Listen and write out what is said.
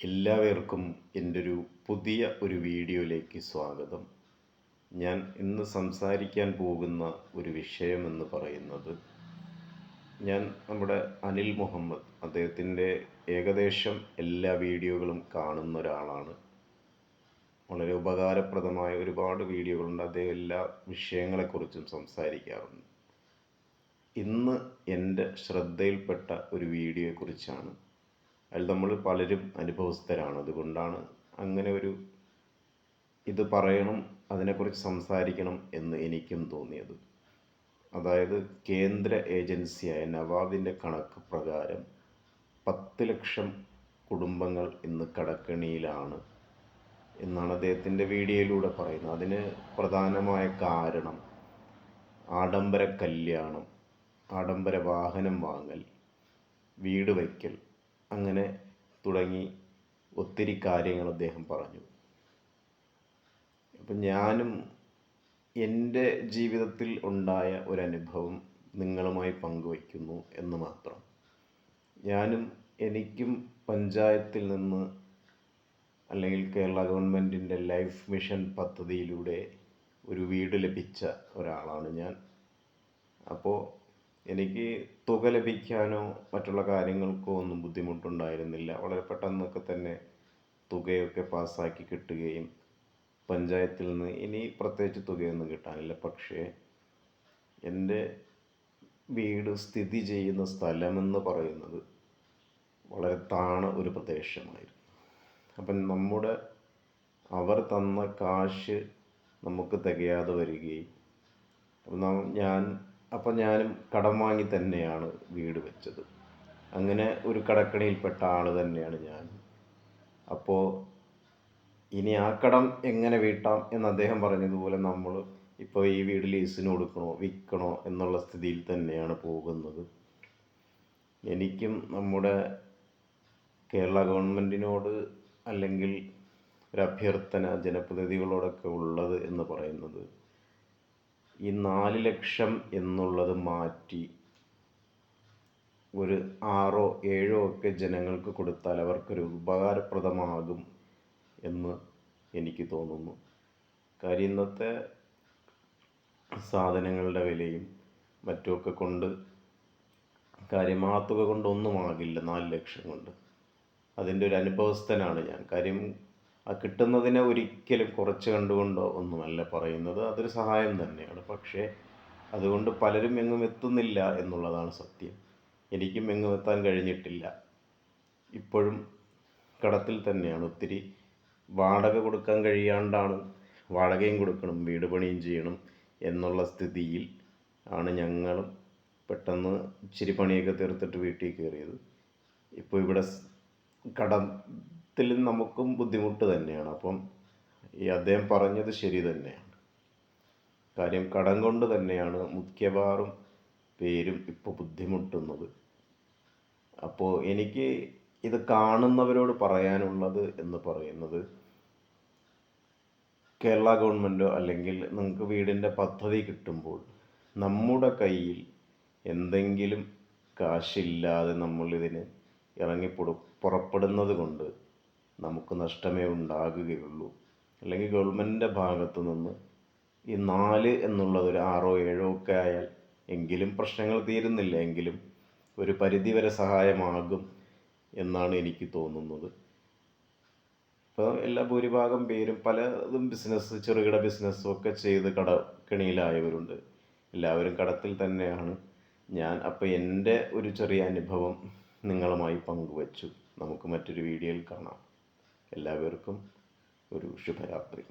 എല്ലാവർക്കും എന്റെ ഒരു പുതിയ ഒരു വീഡിയോയിലേക്ക് സ്വാഗതം. ഞാൻ ഇന്ന് സംസാരിക്കാൻ പോകുന്ന ഒരു വിഷയമെന്ന് പറയുന്നത് ഞാൻ നമ്മുടെ അനിൽ മുഹമ്മദ് അദ്ദേഹത്തിന്റെ ഏകദേശം എല്ലാ വീഡിയോകളും കാണുന്ന ഒരാളാണ്. വളരെ ഉപകാരപ്രദമായ ഒരുപാട് വീഡിയോകളുണ്ട്. അദ്ദേഹം എല്ലാ വിഷയങ്ങളെക്കുറിച്ചും സംസാരിക്കാറുണ്ട്. ഇന്ന് എന്റെ ശ്രദ്ധയിൽപ്പെട്ട ഒരു വീഡിയോയെക്കുറിച്ചാണ് അതിൽ നമ്മൾ പലരും അനുഭവസ്ഥരാണ്. അതുകൊണ്ടാണ് അങ്ങനെ ഒരു ഇത് പറയണം അതിനെക്കുറിച്ച് സംസാരിക്കണം എന്ന് എനിക്കും തോന്നിയത്. അതായത് കേന്ദ്ര ഏജൻസിയായ നവാബിന്റെ കണക്ക് പ്രകാരം പത്ത് ലക്ഷം കുടുംബങ്ങൾ ഇന്ന് കടക്കണിയിലാണ് എന്നാണ് അദ്ദേഹത്തിന്റെ വീഡിയോയിലൂടെ പറയുന്നത്. അതിന് പ്രധാനമായ കാരണം ആഡംബര കല്യാണം ആഡംബര വാഹനം വാങ്ങൽ വീട് വയ്ക്കൽ അങ്ങനെ തുടങ്ങി ഒത്തിരി കാര്യങ്ങൾ അദ്ദേഹം പറഞ്ഞു. അപ്പം ഞാനും എന്റെ ജീവിതത്തിൽ ഉണ്ടായ ഒരനുഭവം നിങ്ങളുമായി പങ്കുവയ്ക്കുന്നു എന്ന് മാത്രം. ഞാനും എനിക്കും പഞ്ചായത്തിൽ നിന്ന് അല്ലെങ്കിൽ കേരള ഗവൺമെന്റിന്റെ ലൈഫ് മിഷൻ പദ്ധതിയിലൂടെ ഒരു വീട് ലഭിച്ച ഒരാളാണ് ഞാൻ. അപ്പോൾ എനിക്ക് തുക ലഭിക്കാനോ മറ്റുള്ള കാര്യങ്ങൾക്കോ ഒന്നും ബുദ്ധിമുട്ടുണ്ടായിരുന്നില്ല. വളരെ പെട്ടെന്നൊക്കെ തന്നെ തുകയൊക്കെ പാസ്സാക്കി കിട്ടുകയും പഞ്ചായത്തിൽ നിന്ന് ഇനി പ്രത്യേകിച്ച് തുകയൊന്നും കിട്ടാനില്ല. പക്ഷേ എന്റെ വീട് സ്ഥിതി ചെയ്യുന്ന സ്ഥലമെന്ന് പറയുന്നത് വളരെ താണ ഒരു പ്രദേശമായിരുന്നു. അപ്പം നമ്മുടെ അവർ തന്ന കാശ് നമുക്ക് തികയാതെ വരികയും അപ്പം ഞാൻ അപ്പം ഞാനും കടം വാങ്ങി തന്നെയാണ് വീട് വെച്ചത്. അങ്ങനെ ഒരു കടക്കണിയിൽപ്പെട്ട ആൾ തന്നെയാണ് ഞാൻ. അപ്പോൾ ഇനി ആ കടം എങ്ങനെ വീട്ടാം എന്ന് അദ്ദേഹം പറഞ്ഞതുപോലെ നമ്മൾ ഇപ്പോൾ ഈ വീട് ലീസിന് കൊടുക്കണോ വിൽക്കണോ എന്നുള്ള സ്ഥിതിയിൽ തന്നെയാണ് പോകുന്നത്. എനിക്കും നമ്മുടെ കേരള ഗവൺമെന്റിനോട് അല്ലെങ്കിൽ ഒരു അഭ്യർത്ഥന ജനപ്രതിനിധികളോടൊക്കെ ഉള്ളത് എന്ന് പറയുന്നത് ഈ നാല് ലക്ഷം എന്നുള്ളത് മാറ്റി ഒരു ആറോ ഏഴോ ഒക്കെ ജനങ്ങൾക്ക് കൊടുത്താൽ അവർക്കൊരു ഉപകാരപ്രദമാകും എന്ന് എനിക്ക് തോന്നുന്നു. കാര്യം ഇന്നത്തെ സാധനങ്ങളുടെ വിലയും മറ്റുമൊക്കെ കൊണ്ട് കാര്യം ആ തുക കൊണ്ടൊന്നും ആകില്ല നാല് ലക്ഷം കൊണ്ട്. അതിന്റെ ഒരു അനുഭവസ്ഥനാണ് ഞാൻ. കാര്യം ആ കിട്ടുന്നതിനെ ഒരിക്കലും കുറച്ച് കണ്ടുകൊണ്ടോ ഒന്നുമല്ല പറയുന്നത്. അതൊരു സഹായം തന്നെയാണ്. പക്ഷേ അതുകൊണ്ട് പലരും എങ്ങും എത്തുന്നില്ല എന്നുള്ളതാണ് സത്യം. എനിക്കും എങ്ങും എത്താൻ കഴിഞ്ഞിട്ടില്ല. ഇപ്പോഴും കടത്തിൽ തന്നെയാണ്. ഒത്തിരി വാടക കൊടുക്കാൻ കഴിയാണ്ടാണ് വാടകയും കൊടുക്കണം വീട് പണിയും ചെയ്യണം എന്നുള്ള സ്ഥിതിയിൽ ആണ് ഞങ്ങളും പെട്ടെന്ന് ഇച്ചിരി പണിയൊക്കെ തീർത്തിട്ട് വീട്ടിൽ കയറിയത്. ഇപ്പോൾ ഇവിടെ കടത്തിൽ നമുക്കും ബുദ്ധിമുട്ട് തന്നെയാണ്. അപ്പം ഈ അദ്ദേഹം പറഞ്ഞത് ശരി തന്നെയാണ്. കാര്യം കടം കൊണ്ട് തന്നെയാണ് മുഖ്യവാറും പേരും ഇപ്പോൾ ബുദ്ധിമുട്ടുന്നത്. അപ്പോൾ എനിക്ക് ഇത് കാണുന്നവരോട് പറയാനുള്ളത് എന്ന് പറയുന്നത് കേരള ഗവൺമെന്റോ അല്ലെങ്കിൽ നിങ്ങൾക്ക് വീടിന്റെ പദ്ധതി കിട്ടുമ്പോൾ നമ്മുടെ കയ്യിൽ എന്തെങ്കിലും കാശില്ലാതെ നമ്മളിതിന് ഇറങ്ങി പുറപ്പെടുന്നത് കൊണ്ട് നമുക്ക് നഷ്ടമേ ഉണ്ടാകുകയുള്ളൂ. അല്ലെങ്കിൽ ഗവൺമെന്റിന്റെ ഭാഗത്തു നിന്ന് ഈ നാല് എന്നുള്ളത് ഒരു ആറോ ഏഴോ ഒക്കെ ആയാൽ എങ്കിലും പ്രശ്നങ്ങൾ തീരുന്നില്ല. എങ്കിലും ഒരു പരിധിവരെ സഹായമാകും എന്നാണ് എനിക്ക് തോന്നുന്നത്. ഇപ്പോൾ എല്ലാ ഭൂരിഭാഗം പേരും പലതും ബിസിനസ് ചെറുകിട ബിസിനസ്സും ഒക്കെ ചെയ്ത് കടക്കിണിയിലായവരുണ്ട് എല്ലാവരും കടത്തിൽ തന്നെയാണ്. ഞാൻ അപ്പോൾ എന്റെ ഒരു ചെറിയ അനുഭവം നിങ്ങളുമായി പങ്കുവച്ചു. നമുക്ക് മറ്റൊരു വീഡിയോയിൽ കാണാം. എല്ലാവർക്കും ഒരു ശുഭരാത്രി.